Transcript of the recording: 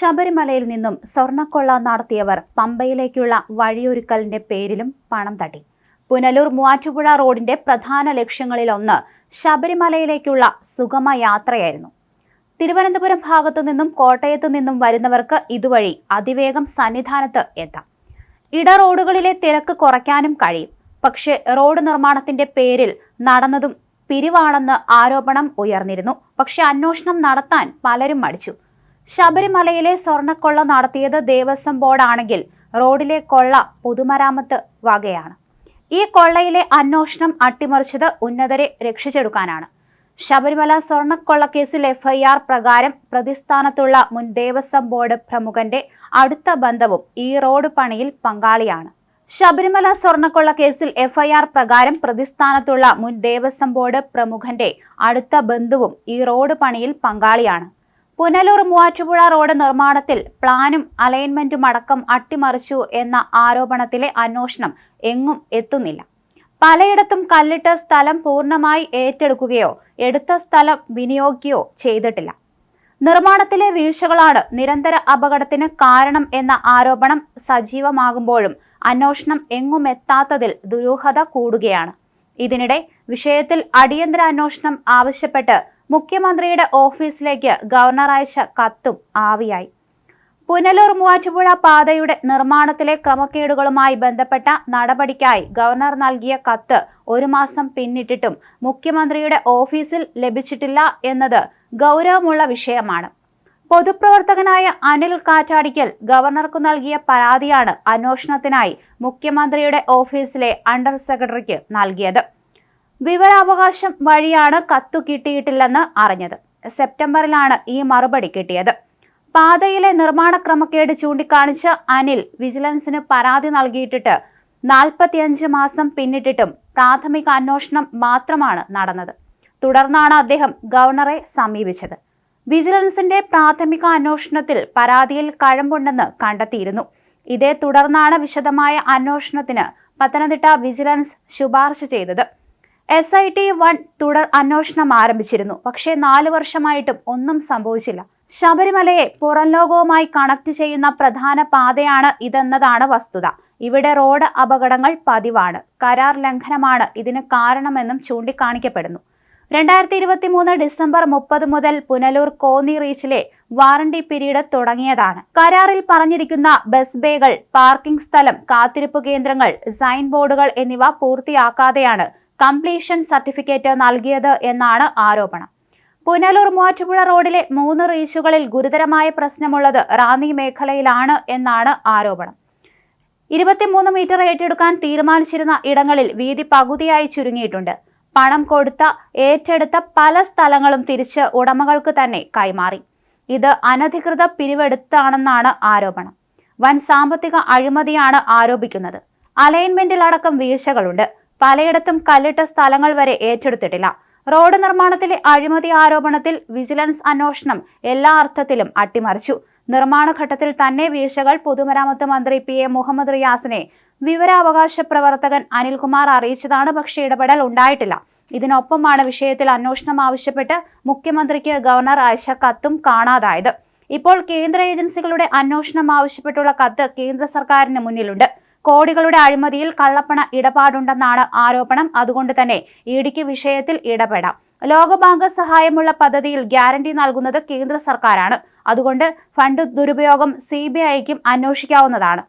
ശബരിമലയിൽ നിന്നും സ്വർണക്കൊള്ള നടത്തിയവർ പമ്പയിലേക്കുള്ള വഴിയൊരുക്കലിന്റെ പേരിലും പണം തട്ടി. പുനലൂർ മൂവാറ്റുപുഴ റോഡിന്റെ പ്രധാന ലക്ഷ്യങ്ങളിലൊന്ന് ശബരിമലയിലേക്കുള്ള സുഗമ യാത്രയായിരുന്നു. തിരുവനന്തപുരം ഭാഗത്തു നിന്നും കോട്ടയത്തു നിന്നും വരുന്നവർക്ക് ഇതുവഴി അതിവേഗം സന്നിധാനത്ത് എത്താം. ഇട റോഡുകളിലെ തിരക്ക് കുറയ്ക്കാനും കഴിയും. പക്ഷേ റോഡ് നിർമ്മാണത്തിന്റെ പേരിൽ നടന്നതും പിരിവാണെന്ന് ആരോപണം ഉയർന്നിരുന്നു. പക്ഷെ അന്വേഷണം നടത്താൻ പലരും മടിച്ചു. ശബരിമലയിലെ സ്വർണക്കൊള്ള നടത്തിയത് ദേവസ്വം ബോർഡാണെങ്കിൽ റോഡിലെ കൊള്ള പൊതുമരാമത്ത് വകയാണ്. ഈ കൊള്ളയിലെ അന്വേഷണം അട്ടിമറിച്ചത് ഉന്നതരെ രക്ഷിച്ചെടുക്കാനാണ്. ശബരിമല സ്വർണക്കൊള്ളക്കേസിൽ എഫ്ഐആർ പ്രകാരം പ്രതിസ്ഥാനത്തുള്ള മുൻ ദേവസ്വം ബോർഡ് പ്രമുഖന്റെ അടുത്ത ബന്ധവും ഈ റോഡ് പണിയിൽ പങ്കാളിയാണ്. ശബരിമല സ്വർണക്കൊള്ള കേസിൽ എഫ്ഐആർ പ്രകാരം പ്രതിസ്ഥാനത്തുള്ള മുൻ ദേവസ്വം ബോർഡ് പ്രമുഖന്റെ അടുത്ത ബന്ധുവും ഈ റോഡ് പണിയിൽ പങ്കാളിയാണ്. പുനലൂർ മൂവാറ്റുപുഴ റോഡ് നിർമ്മാണത്തിൽ പ്ലാനും അലൈൻമെന്റും അടക്കം അട്ടിമറിച്ചു എന്ന ആരോപണത്തിലെ അന്വേഷണം എങ്ങും എത്തുന്നില്ല. പലയിടത്തും കല്ലിട്ട സ്ഥലം പൂർണമായി ഏറ്റെടുക്കുകയോ എടുത്ത സ്ഥലം വിനിയോഗിക്കുകയോ ചെയ്തിട്ടില്ല. നിർമ്മാണത്തിലെ വീഴ്ചകളാണ് നിരന്തര അപകടത്തിന് കാരണം എന്ന ആരോപണം സജീവമാകുമ്പോഴും അന്വേഷണം എങ്ങും എത്താത്തതിൽ ദുരൂഹത കൂടുകയാണ്. ഇതിനിടെ വിഷയത്തിൽ അടിയന്തര അന്വേഷണം ആവശ്യപ്പെട്ട് മുഖ്യമന്ത്രിയുടെ ഓഫീസിലേക്ക് ഗവർണർ അയച്ച കത്തും ആവിയായി. പുനലൂർ മൂവാറ്റുപുഴ പാതയുടെ നിർമ്മാണത്തിലെ ക്രമക്കേടുകളുമായി ബന്ധപ്പെട്ട നടപടിക്കായി ഗവർണർ നൽകിയ കത്ത് ഒരു മാസം പിന്നിട്ടിട്ടും മുഖ്യമന്ത്രിയുടെ ഓഫീസിൽ ലഭിച്ചിട്ടില്ല എന്നത് ഗൗരവമുള്ള വിഷയമാണ്. പൊതുപ്രവർത്തകനായ അനിൽ കാറ്റാടിക്കൽ ഗവർണർക്ക് നൽകിയ പരാതിയാണ് അന്വേഷണത്തിനായി മുഖ്യമന്ത്രിയുടെ ഓഫീസിലെ അണ്ടർ സെക്രട്ടറിക്ക് നൽകിയത്. വിവരാവകാശം വഴിയാണ് കത്തു കിട്ടിയിട്ടില്ലെന്ന് അറിഞ്ഞത്. സെപ്റ്റംബറിലാണ് ഈ മറുപടി കിട്ടിയത്. പാതയിലെ നിർമ്മാണ ക്രമക്കേട് ചൂണ്ടിക്കാണിച്ച് അനിൽ വിജിലൻസിന് പരാതി നൽകിയിട്ടിട്ട് നാൽപ്പത്തിയഞ്ച് മാസം പിന്നിട്ടിട്ടും പ്രാഥമിക അന്വേഷണം മാത്രമാണ് നടന്നത്. തുടർന്നാണ് അദ്ദേഹം ഗവർണറെ സമീപിച്ചത്. വിജിലൻസിന്റെ പ്രാഥമിക അന്വേഷണത്തിൽ പരാതിയിൽ കഴമ്പുണ്ടെന്ന് കണ്ടെത്തിയിരുന്നു. ഇതേ തുടർന്നാണ് വിശദമായ അന്വേഷണത്തിന് പത്തനംതിട്ട വിജിലൻസ് ശുപാർശ ചെയ്തത്. എസ് ഐ ടി വൺ തുടർ അന്വേഷണം ആരംഭിച്ചിരുന്നു. പക്ഷേ നാല് വർഷമായിട്ടും ഒന്നും സംഭവിച്ചില്ല. ശബരിമലയെ പുറം ലോകവുമായി കണക്ട് ചെയ്യുന്ന പ്രധാന പാതയാണ് ഇതെന്നതാണ് വസ്തുത. ഇവിടെ റോഡ് അപകടങ്ങൾ പതിവാണ്. കരാർ ലംഘനമാണ് ഇതിന് കാരണമെന്നും ചൂണ്ടിക്കാണിക്കപ്പെടുന്നു. രണ്ടായിരത്തി ഇരുപത്തി മൂന്ന് ഡിസംബർ മുപ്പത് മുതൽ പുനലൂർ കോന്നി റീച്ചിലെ വാറണ്ടി പീരീഡ് തുടങ്ങിയതാണ്. കരാറിൽ പറഞ്ഞിരിക്കുന്ന ബസ് ബേകൾ പാർക്കിംഗ് സ്ഥലം കാത്തിരിപ്പ് കേന്ദ്രങ്ങൾ സൈൻ ബോർഡുകൾ എന്നിവ പൂർത്തിയാക്കാതെയാണ് കംപ്ലീഷൻ സർട്ടിഫിക്കറ്റ് നൽകിയത് എന്നാണ് ആരോപണം. പുനലൂർ മൂവാറ്റുപുഴ റോഡിലെ മൂന്ന് റീച്ചുകളിൽ ഗുരുതരമായ പ്രശ്നമുള്ളത് റാന്നി മേഖലയിലാണ് എന്നാണ് ആരോപണം. ഇരുപത്തിമൂന്ന് മീറ്റർ ഏറ്റെടുക്കാൻ തീരുമാനിച്ചിരുന്ന ഇടങ്ങളിൽ വീതി പകുതിയായി ചുരുങ്ങിയിട്ടുണ്ട്. പണം കൊടുത്ത ഏറ്റെടുത്ത പല സ്ഥലങ്ങളും തിരിച്ച് ഉടമകൾക്ക് തന്നെ കൈമാറി. ഇത് അനധികൃത പിരിവെടുത്താണെന്നാണ് ആരോപണം. വൻ സാമ്പത്തിക അഴിമതിയാണ് ആരോപിക്കുന്നത്. അലൈൻമെന്റിലടക്കം വീഴ്ചകളുണ്ട്. പലയിടത്തും കല്ലിട്ട സ്ഥലങ്ങൾ വരെ ഏറ്റെടുത്തിട്ടില്ല. റോഡ് നിർമ്മാണത്തിലെ അഴിമതി ആരോപണത്തിൽ വിജിലൻസ് അന്വേഷണം എല്ലാ അർത്ഥത്തിലും അട്ടിമറിച്ചു. നിർമ്മാണ ഘട്ടത്തിൽ തന്നെ വീഴ്ചകൾ പൊതുമരാമത്ത് മന്ത്രി പി എ മുഹമ്മദ് റിയാസിനെ വിവരാവകാശ പ്രവർത്തകൻ അനിൽകുമാർ അറിയിച്ചതാണ് പക്ഷേ ഇടപെടൽ ഉണ്ടായിട്ടില്ല. ഇതിനൊപ്പമാണ് വിഷയത്തിൽ അന്വേഷണം ആവശ്യപ്പെട്ട് മുഖ്യമന്ത്രിക്ക് ഗവർണർ അയച്ച കത്തും കാണാതായത്. ഇപ്പോൾ കേന്ദ്ര ഏജൻസികളുടെ അന്വേഷണം ആവശ്യപ്പെട്ടുള്ള കത്ത് കേന്ദ്ര സർക്കാരിന് മുന്നിലുണ്ട്. കോടികളുടെ അഴിമതിയിൽ കള്ളപ്പണ ഇടപാടുണ്ടെന്നാണ് ആരോപണം. അതുകൊണ്ട് തന്നെ ഇടിക്ക് വിഷയത്തിൽ ഇടപെടാം. ലോകബാങ്ക് സഹായമുള്ള പദ്ധതിയിൽ ഗ്യാരണ്ടി നൽകുന്നത് കേന്ദ്ര സർക്കാരാണ്. അതുകൊണ്ട് ഫണ്ട് ദുരുപയോഗം സി ബി ഐക്കും അന്വേഷിക്കാവുന്നതാണ്.